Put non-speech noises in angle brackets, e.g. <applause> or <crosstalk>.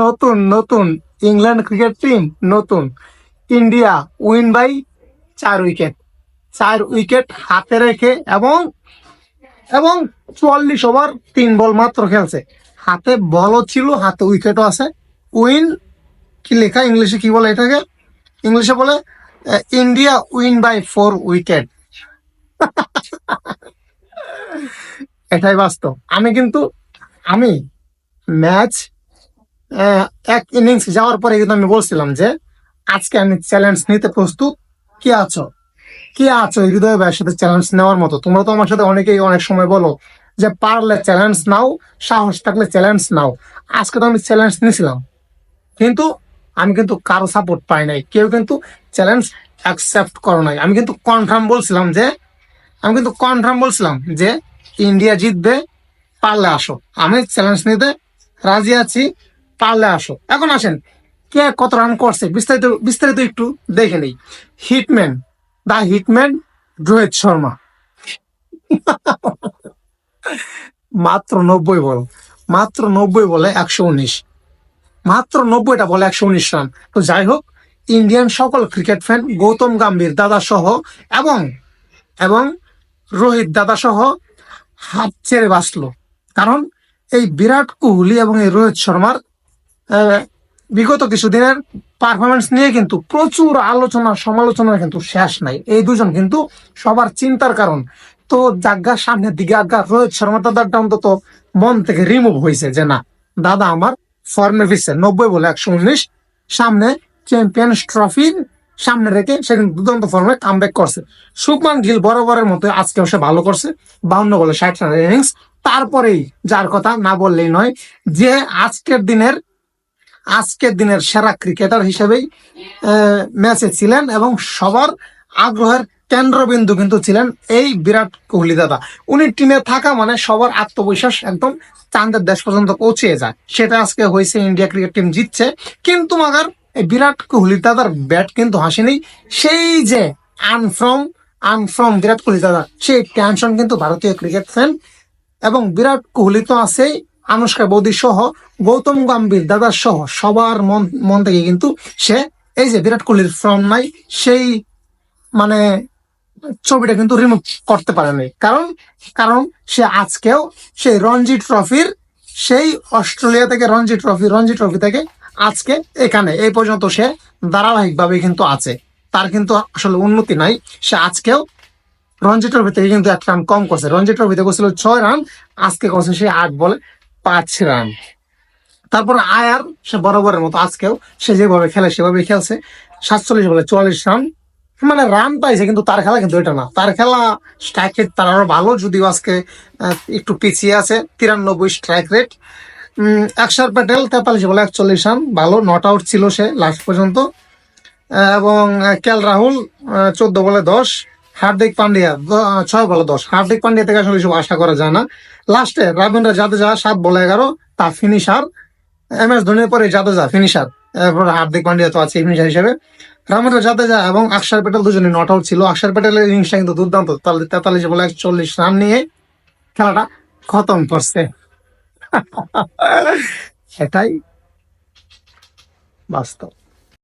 নতুন নতুন। England cricket team নতুন। ইন্ডিয়া উইন বাই চার উইকেট। চার উইকেট হাতে রেখে এবং এবং চুয়াল্লিশ ওভার তিন বল মাত্র খেলছে। হাতে বলও ছিল, হাতে উইকেটও আছে। উইন, কি লেখা ইংলিশে, কি বলে এটাকে? ইংলিশে বলে India win by four wicket. এটাই বাস্তব। আমি কিন্তু, আমি ম্যাচ এক ইনিংস যাওয়ার পরে কিন্তু আমি বলছিলাম যে, আজকে আমি চ্যালেঞ্জ নিতে প্রস্তুত। কি আছো? কি আছো হৃদয় ভাইয়ের সাথে চ্যালেঞ্জ নেওয়ার মতো? তোমরা তো আমার সাথে অনেকেই অনেক সময় বলো যে, পারলে চ্যালেঞ্জ নাও, সাহস থাকলে চ্যালেঞ্জ নাও। আজকে তো আমি চ্যালেঞ্জ নিয়েছিলাম কিন্তু আমি কিন্তু কারও সাপোর্ট পাই নাই। কেউ কিন্তু চ্যালেঞ্জ অ্যাকসেপ্ট করো নাই। আমি কিন্তু কনফার্ম বলছিলাম যে, আমি কিন্তু কনফার্ম বলছিলাম যে ইন্ডিয়া জিতবে, পারলে আসো। আমি চ্যালেঞ্জ নিতে রাজি আছি, পারলে আসো। এখন আসেন, কে কত রান করছে? বিস্তারিত বিস্তারিত একটু দেখে নেই। Hitman the hitman Rohit Sharma মাত্র নব্বই বল, মাত্র নব্বই বলে একশো উনিশ। মাত্র নব্বইটা বলে একশো উনিশ রান তো যাই হোক ইন্ডিয়ান সকল ক্রিকেট ফ্যান গৌতম গাম্ভীর দাদা সহ এবং এবং রোহিত দাদা সহ হাত ছেড়ে বাঁচলো। কারণ এই বিরাট কোহলি এবং এই রোহিত শর্মার বিগত কিছুদিনের পারফরমেন্স নিয়ে কিন্তু প্রচুর আলোচনা, সমালোচনা কিন্তু শেষ নাই। এই দুজন কিন্তু সবার চিন্তার কারণ। তো জাগ্গার সামনের দিকে আজ্ঞা রোহিত শর্মা দাদারটা অন্তত মন থেকে রিমুভ হয়েছে যে না, দাদা আমার ফর্মে ফিরছে, নব্বই বলে একশো উনিশ, সামনে চ্যাম্পিয়ন্স ট্রফি সামনে রেখে সে কিন্তু দুর্দান্ত ফর্মে কামব্যাক করছে। শুভমান গিল বরাবরের মতো আজকেও সে ভালো করছে। বাউন্ন বলে ষাট রানের ইনিংস তারপরেই যার কথা না বললেই নয় যে আজকের দিনের আজকের দিনের সেরা ক্রিকেটার হিসেবেই ম্যাচে ছিলেন এবং সবার আগ্রহের কেন্দ্রবিন্দু কিন্তু ছিলেন এই বিরাট কোহলি দাদা। উনি টিমে থাকা মানে সবার আত্মবিশ্বাস একদম চাঁদের দেশ পর্যন্ত পৌঁছে যায়। সেটা আজকে হয়েছে ইন্ডিয়া ক্রিকেট টিম জিতছে। কিন্তু মাগার বিরাট কোহলি দাদার ব্যাট কিন্তু হাসেনি সেই যে আনফ্রম আনফ্রম বিরাট কোহলি দাদা সেই টেনশন কিন্তু ভারতীয় ক্রিকেট ফ্যান এবং বিরাট কোহলি তো আছেই, আনুষ্কা বৌদি সহ, গৌতম গম্ভীর দাদার সহ, সবার মন মন থেকে কিন্তু সে এই যে বিরাট কোহলির ফর্ম নাই, সেই মানে ছবিটা কিন্তু রিমুভ করতে পারেনি কারণ কারণ সে আজকেও সেই রঞ্জি ট্রফির, সেই অস্ট্রেলিয়া থেকে রঞ্জি ট্রফি রঞ্জি ট্রফি থেকে আজকে এখানে, এই পর্যন্ত সে ধারাবাহিকভাবে কিন্তু আছে। তার কিন্তু আসলে উন্নতি নাই। সে আজকেও রঞ্জি থেকে কিন্তু এক রান কম করছে। রঞ্জি ট্রফিতে করছিল ছয় রান, আজকে করছে সে আট বলে পাঁচ রান। তারপর আয়ার, সে বরাবরের মতো আজকেও সে যেভাবে খেলে সেভাবে খেলছে। সাতচল্লিশ বলে চুয়াল্লিশ রান। মানে রান পাইছে কিন্তু তার খেলা কিন্তু এটা না। তার খেলা স্ট্রাইক রেট তার আরও ভালো, যদিও আজকে একটু পিছিয়ে আছে, তিরানব্বই স্ট্রাইক রেট অক্ষর প্যাটেল তেতাল্লিশ বলে একচল্লিশ রান, ভালো নট আউট ছিল সে লাস্ট পর্যন্ত। এবং কেল রাহুল চোদ্দ বলে দশ, হার্দিক পান্ডিয়া ছয় বলে দশ। হার্দিক পান্ডিয়া থেকে আসলে আশা করা যায় না। লাস্টে রবীন্দ্র জাদেজা সাত বলে এগারো, তা ফিনিশার এম এস ধোনির পরে জাদেজা ফিনিশার এরপর হার্দিক পান্ডিয়া তো আছে ফিনিশার হিসেবে। রবীন্দ্র জাদেজা এবং অক্ষর প্যাটেল দুজনে নট আউট ছিল। অক্ষর প্যাটেলের ইনিংসটা কিন্তু দুর্দান্ত। তাল- তেতাল্লিশ বলে একচল্লিশ রান নিয়ে খেলাটা খতম করছে। <laughs> এটাই বাস্তব